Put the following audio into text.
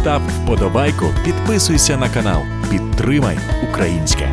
Став вподобайку, підписуйся на канал, підтримай українське.